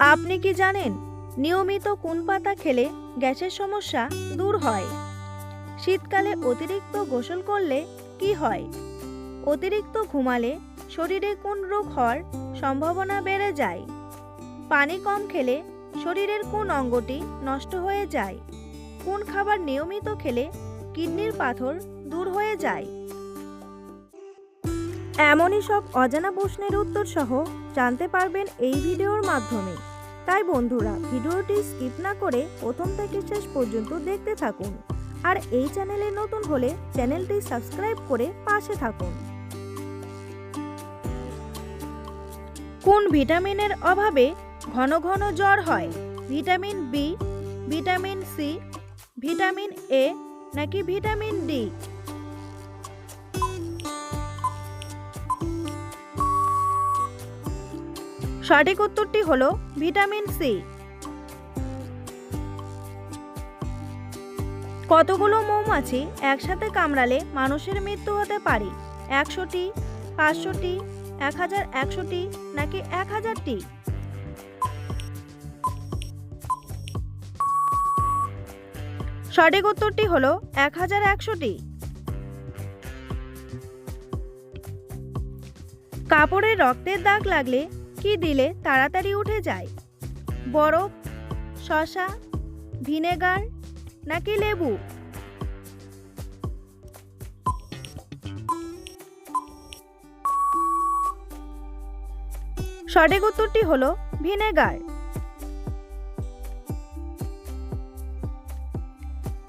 আপনি কি জানেন, নিয়মিত কোন পাতা খেলে গ্যাসের সমস্যা দূর হয়? শীতকালে অতিরিক্ত গোসল করলে কি হয়? অতিরিক্ত ঘুমালে শরীরে কোন রোগ হওয়ার সম্ভাবনা বেড়ে যায়? পানি কম খেলে শরীরের কোন অঙ্গটি নষ্ট হয়ে যায়? কোন খাবার নিয়মিত খেলে কিডনির পাথর দূর হয়ে যায়? এমনই সব অজানা প্রশ্নের উত্তর সহ জানতে পারবেন এই ভিডিওর মাধ্যমে। তাই বন্ধুরা, ভিডিওটি স্কিপ না করে প্রথম থেকে শেষ পর্যন্ত দেখতে থাকুন। আর এই চ্যানেলে নতুন হলে চ্যানেলটি সাবস্ক্রাইব করে পাশে থাকুন। কোন ভিটামিনের অভাবে ঘন ঘন জ্বর হয়? Vitamin B, vitamin C, vitamin A নাকি ভিটামিন ডি? সঠিক উত্তরটি হলো ভিটামিন সি। কতগুলো মৌমাছি একসাথে কামড়ালে মানুষের মৃত্যু হতে পারে? একশোটি, পাঁচশোটি এক হাজার একশোটি নাকি এক হাজারটি সঠিক উত্তরটি হলো এক হাজার একশোটি। কাপড়ে রক্তের দাগ লাগলে কি দিলে তাড়াতাড়ি উঠে যায়? বরফ শশা ভিনেগার নাকি লেবু? সঠিক উত্তরটি হলো ভিনেগার।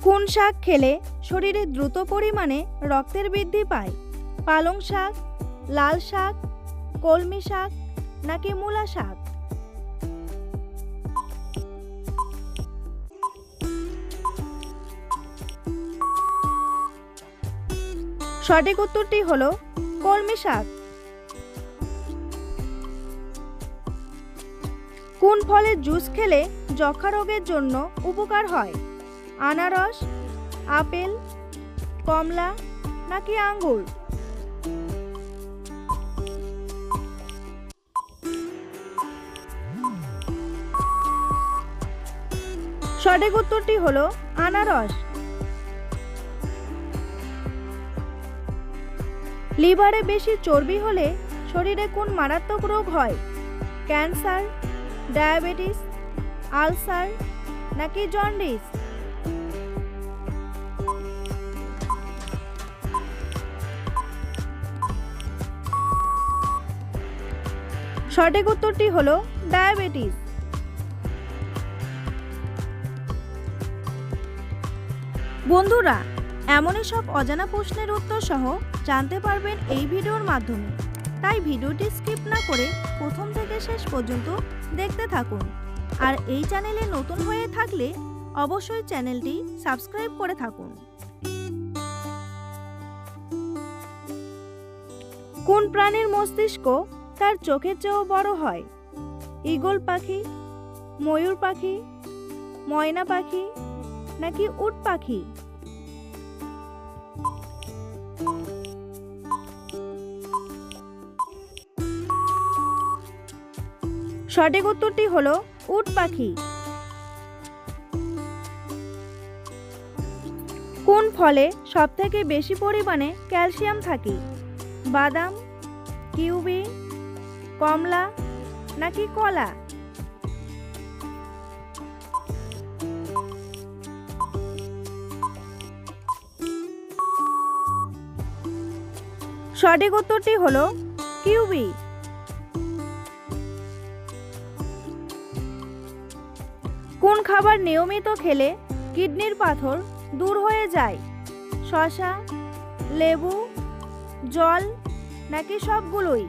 কোন শাক খেলে শরীরে দ্রুত পরিমাণে রক্তের বৃদ্ধি পায়? পালং শাক, লাল শাক, কলমি শাক নাকি মূলা শাক? সঠিক উত্তরটি হল কলমি শাক। কোন ফলের জুস খেলে যক্ষা রোগের জন্য উপকার হয়? আনারস, আপেল, কমলা নাকি আঙ্গুর? সঠিক উত্তরটি হলো আনারস। লিভারে বেশি চর্বি হলে শরীরে কোন মারাত্মক রোগ হয়? ক্যান্সার, ডায়াবেটিস, আলসার নাকি জন্ডিস? সঠিক উত্তরটি হলো ডায়াবেটিস। বন্ধুরা, এমনই সব অজানা প্রশ্নের উত্তর সহ জানতে পারবেন এই ভিডিওর মাধ্যমে। তাই ভিডিওটি স্কিপ না করে প্রথম থেকে শেষ পর্যন্ত দেখতে থাকুন। আর এই চ্যানেলে নতুন হয়ে থাকলে অবশ্যই চ্যানেলটি সাবস্ক্রাইব করে থাকুন। কোন প্রাণীর মস্তিষ্ক তার চোখের চেয়েও বড় হয়? ঈগল পাখি, ময়ূর পাখি, ময়না পাখি নাকি উট পাখি? সঠিক উত্তরটি হলো উট পাখি। কোন ফলে সবথেকে বেশি পরিমাণে ক্যালসিয়াম থাকে? বাদাম, কিউবি, কমলা নাকি কলা? সঠিক উত্তরটি হলো কিউবি। কোন খাবার নিয়মিত খেলে কিডনির পাথর দূর হয়ে যায়? শশা লেবু, জল, নাকি সবগুলোই?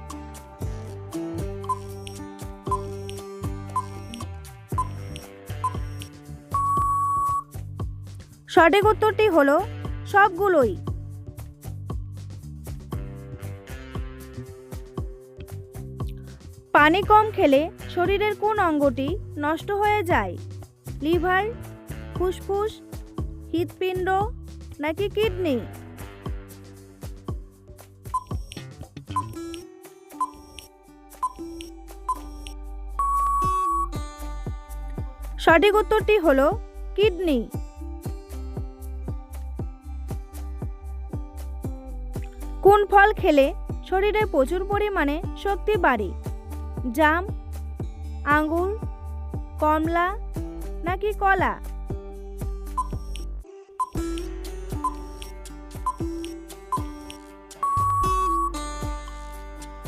সঠিক উত্তরটি হলো সবগুলোই। পানি কম খেলে শরীরের কোন অঙ্গটি নষ্ট হয়ে যায়? লিভার, ফুসফুস, হৃৎপিণ্ড নাকি কিডনি? সঠিক উত্তরটি হলো কিডনি। কোন ফল খেলে শরীরে প্রচুর পরিমাণে শক্তি বাড়ে? জাম, আঙ্গুর, কমলা নাকি কলা?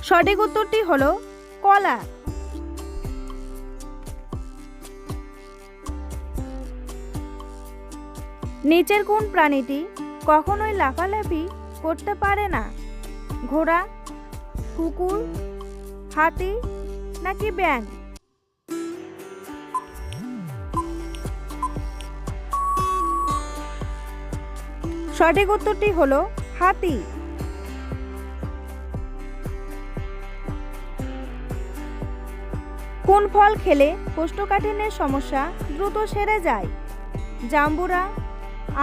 সঠিক উত্তরটি হলো কলা। নিচের কোন প্রাণীটি কখনোই লাফালাফি করতে পারে না? ঘোড়া, কুকুর, হাতি নাকি ব্যাঙ? সঠিক উত্তরটি হলো হাতি। কোন ফল খেলে কোষ্ঠকাঠিন্যের সমস্যা দ্রুত সেরে যায়? জাম্বুরা,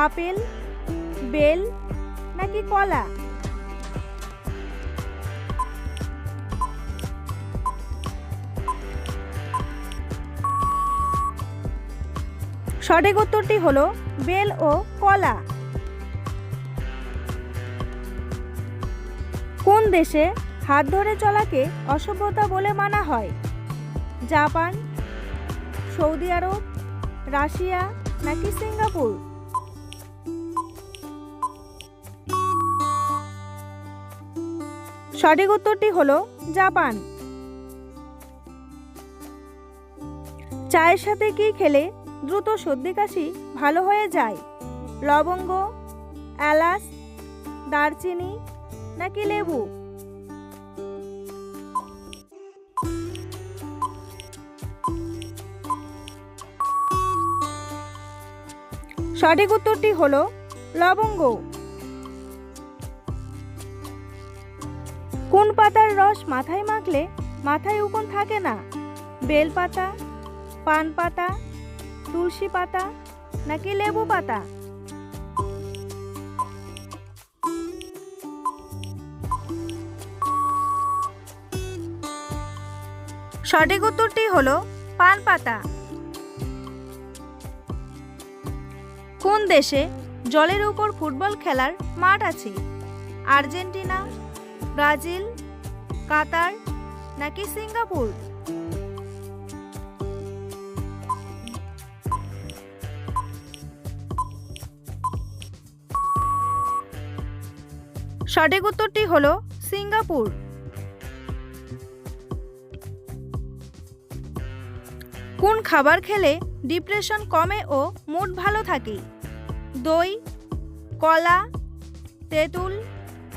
আপেল, বেল নাকি কলা? সঠিক উত্তরটি হলো বেল ও কলা। কোন দেশে হাত ধরে চলাকে অসভ্যতা বলে মানা হয়? জাপান, সৌদি আরব, রাশিয়া নাকি সিঙ্গাপুর? সঠিক উত্তরটি হলো জাপান। চায়ের সাথে কি খেলে দ্রুত সর্দি কাশি ভালো হয়ে যায়। লবঙ্গ, এলাচ, দারচিনি নাকি লেবু? সঠিক উত্তরটি হলো লবঙ্গ। কোন পাতার রস মাথায় মাখলে মাথায় উকুন থাকে না? বেল পাতা পান পাতা তুলসী পাতা নাকি লেবু পাতা? সঠিক উত্তরটি হলো পান পাতা। কোন দেশে জলের উপর ফুটবল খেলার মাঠ আছে? আর্জেন্টিনা, ব্রাজিল, কাতার নাকি সিঙ্গাপুর? সঠিক উত্তরটি হল সিঙ্গাপুর। কোন খাবার খেলে ডিপ্রেশন কমে ও মুড ভালো থাকে? দই, কলা, তেঁতুল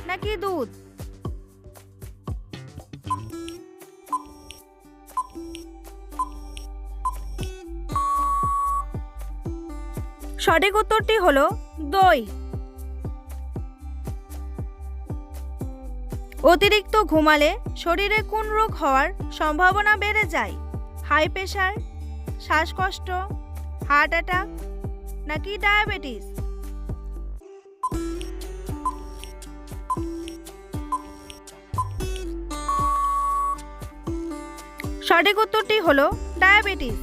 নাকি দুধ? সঠিক উত্তরটি হলো দই। অতিরিক্ত ঘুমালে শরীরে কোন রোগ হওয়ার সম্ভাবনা বেড়ে যায়? হাই প্রেশার শ্বাসকষ্ট, হার্ট অ্যাটাক, নাকি ডায়াবেটিস? সঠিক উত্তরটি হলো ডায়াবেটিস।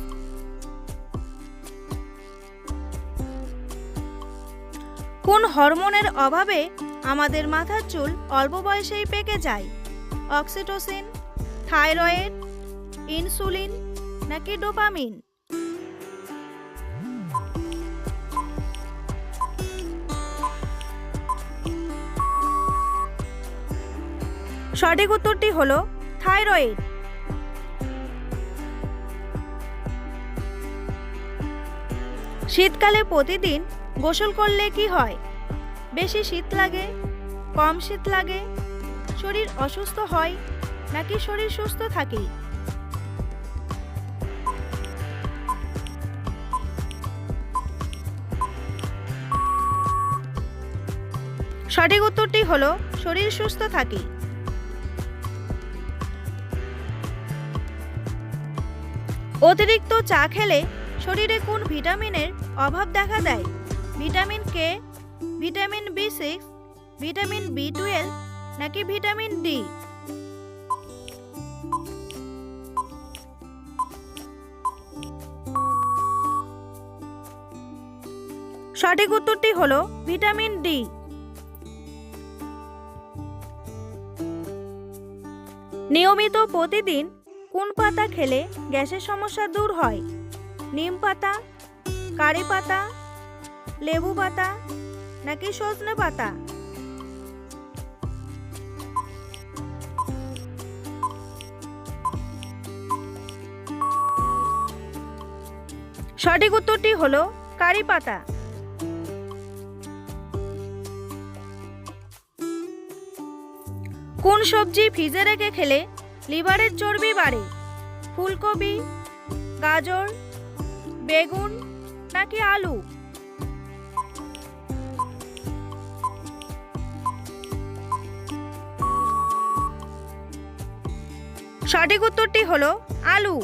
কোন হরমোনের অভাবে আমাদের মাথার চুল অল্প বয়সেই পেকে যায়। অক্সিটোসিন, থাইরয়েড, ইনসুলিন নাকি ডোপামিন? সঠিক উত্তরটি হলো থাইরয়েড। শীতকালে প্রতিদিন গোসল করলে কি হয়? বেশি শীত লাগে, কম শীত লাগে, শরীর অসুস্থ হয় নাকি শরীর সুস্থ থাকে সঠিক উত্তরটি হলো শরীর সুস্থ থাকে অতিরিক্ত চা খেলে শরীরে কোন ভিটামিনের অভাব দেখা দেয়? Vitamin K vitamin B six, vitamin B twelve, নাকি ভিটামিন ডি? সঠিক উত্তরটি হলো ভিটামিন ডি। নিয়মিত প্রতিদিন কোন পাতা খেলে গ্যাসের সমস্যা দূর হয়? নিম পাতা, কারি পাতা, লেবু পাতা নাকি সজনে পাতা? সঠিক উত্তরটি হলো কারি পাতা। কোন সবজি ফ্রিজে রেখে খেলে লিভারের চর্বি বাড়ে? ফুলকপি, গাজর, বেগুন নাকি আলু? সঠিক উত্তরটি হলো আলু।